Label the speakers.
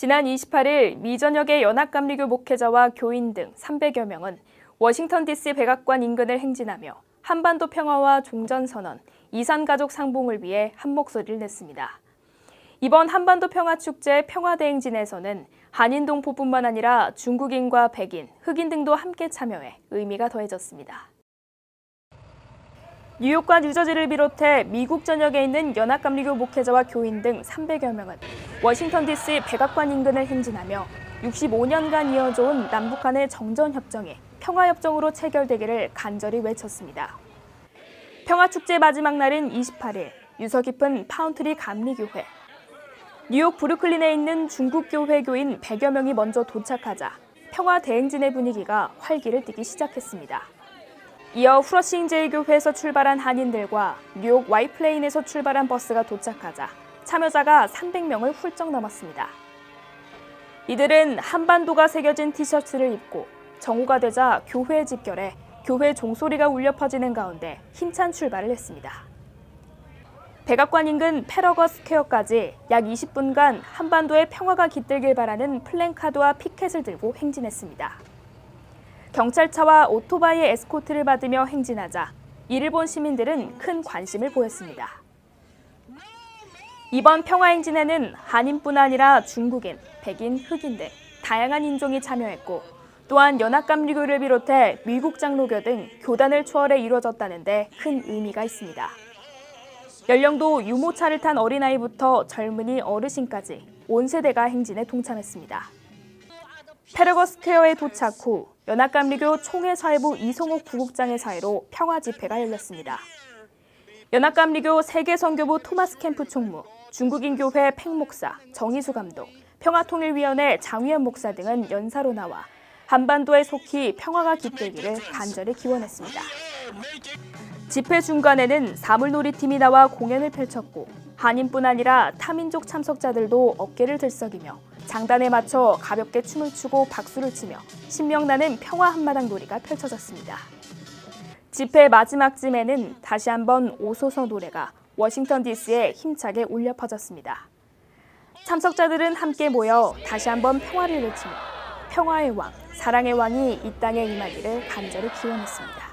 Speaker 1: 지난 28일 미 전역의 연합감리교 목회자와 교인 등 300여 명은 워싱턴 DC 백악관 인근을 행진하며 한반도 평화와 종전선언, 이산가족 상봉을 위해 한 목소리를 냈습니다. 이번 한반도 평화축제 평화대행진에서는 한인 동포뿐만 아니라 중국인과 백인, 흑인 등도 함께 참여해 의미가 더해졌습니다. 뉴욕과 뉴저지를 비롯해 미국 전역에 있는 연합감리교 목회자와 교인 등 300여 명은 워싱턴 DC 백악관 인근을 행진하며 65년간 이어져 온 남북 간의 정전협정이 평화협정으로 체결되기를 간절히 외쳤습니다. 평화축제 마지막 날인 28일 유서 깊은 파운트리 감리교회 뉴욕 브루클린에 있는 중국 교회 교인 100여 명이 먼저 도착하자 평화 대행진의 분위기가 활기를 띠기 시작했습니다. 이어 후러싱 제이교회에서 출발한 한인들과 뉴욕 와이플레인에서 출발한 버스가 도착하자 참여자가 300명을 훌쩍 넘었습니다. 이들은 한반도가 새겨진 티셔츠를 입고 정오가 되자 교회에 집결해 교회 종소리가 울려 퍼지는 가운데 힘찬 출발을 했습니다. 백악관 인근 패러거 스퀘어까지 약 20분간 한반도의 평화가 깃들길 바라는 플랜카드와 피켓을 들고 행진했습니다. 경찰차와 오토바이의 에스코트를 받으며 행진하자 이를 본 시민들은 큰 관심을 보였습니다. 이번 평화행진에는 한인뿐 아니라 중국인, 백인, 흑인 등 다양한 인종이 참여했고 또한 연합감리교를 비롯해 미국 장로교 등 교단을 초월해 이루어졌다는데 큰 의미가 있습니다. 연령도 유모차를 탄 어린아이부터 젊은이 어르신까지 온 세대가 행진에 동참했습니다. 페르거 스퀘어에 도착 후 연합감리교 총회사회부 이성옥 부국장의 사회로 평화 집회가 열렸습니다. 연합감리교 세계선교부 토마스 캠프 총무, 중국인 교회 팽 목사, 정희수 감독, 평화통일위원회 장위현 목사 등은 연사로 나와 한반도에 속히 평화가 깃들기를 간절히 기원했습니다. 집회 중간에는 사물놀이팀이 나와 공연을 펼쳤고 한인뿐 아니라 타민족 참석자들도 어깨를 들썩이며 장단에 맞춰 가볍게 춤을 추고 박수를 치며 신명나는 평화 한마당 놀이가 펼쳐졌습니다. 집회 마지막쯤에는 다시 한번 오소서 노래가 워싱턴 DC에 힘차게 울려 퍼졌습니다. 참석자들은 함께 모여 다시 한번 평화를 외치며 평화의 왕, 사랑의 왕이 이 땅에 임하기를 간절히 기원했습니다.